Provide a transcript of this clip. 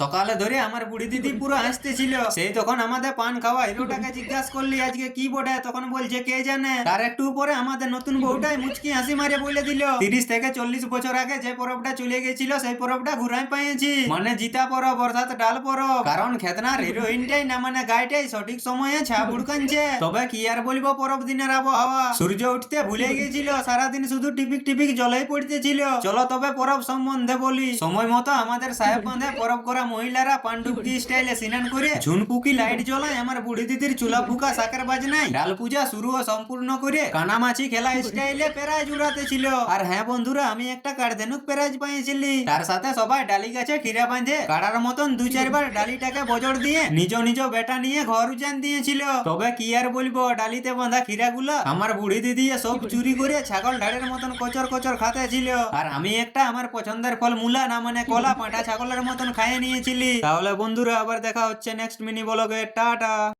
সকালে ধরে আমার বুড়ি দিদি পুরো হাসতেছিল। সেই তখন আমাদের পান খাওয়া হিরোটাকে জিজ্ঞাসা করলি, আজকে কি বটে? তখন বলছে, কে জানে? তার একটু উপরে আমাদের নতুন বউটাই মুচকি হাসি মারে বলে দিল, তিরিশ থেকে চল্লিশ বছর আগে যে পরবটা চলে গেছিল, সেই পরবটা ঘুরাই পাইছি মানে জিতা পরব অর্থাৎ ডাল পরব। কারণ খেতনার হিরোইনটাই না মানে গাইটাই সঠিক সময়ে ছা বুড়কানছে তবে কি আর বলব পরব দিনের আবহাওয়া? সূর্য উঠতে ভুলে গেছিল, সারাদিন শুধু টিপিক টিপিক জলেই পড়তেছিল। চলো তবে পরব সম্বন্ধে বলি। সময় মতো আমাদের সাহেব বাঁধে পরব করা মহিলারা পান্ডুকি স্টাইলে স্নান করে ঝুনপুকি লাইট জ্বলায়। আমার বুড়ি দিদির চুলা ফুকা সাকের বাজনায় ডাল পূজা শুরু ও সম্পূর্ণ করে কানামাছি খেলা স্টাইলে প্রাইজ উড়াতে ছিল। আর হ্যাঁ বন্ধুরা, আমি একটা কার্দেনুক প্রাইজ পাইছিলি তার সাথে সবাই ডালি গাছে খিরা বাঁধে। কাড়ার মতন দু চারবার ডালিটাকে বজর দিয়ে নিজ নিজ বেটা নিয়ে ঘর উজান দিয়েছিল। তবে কি আর বলব, ডালিতে বাঁধা খিরাগুলো আমার বুড়ি দিদি সব চুরি করে ছাগল ঢাড়ের মতন কচর কচর খাতে ছিল আর আমি একটা আমার পছন্দের ফল মূলা না মানে কলা পাঁঠা ছাগলের মতন খাইয়ে নিয়েছিলি তাহলে বন্ধুরা আবার দেখা হচ্ছে নেক্সট মিনি ব্লগে টাটা।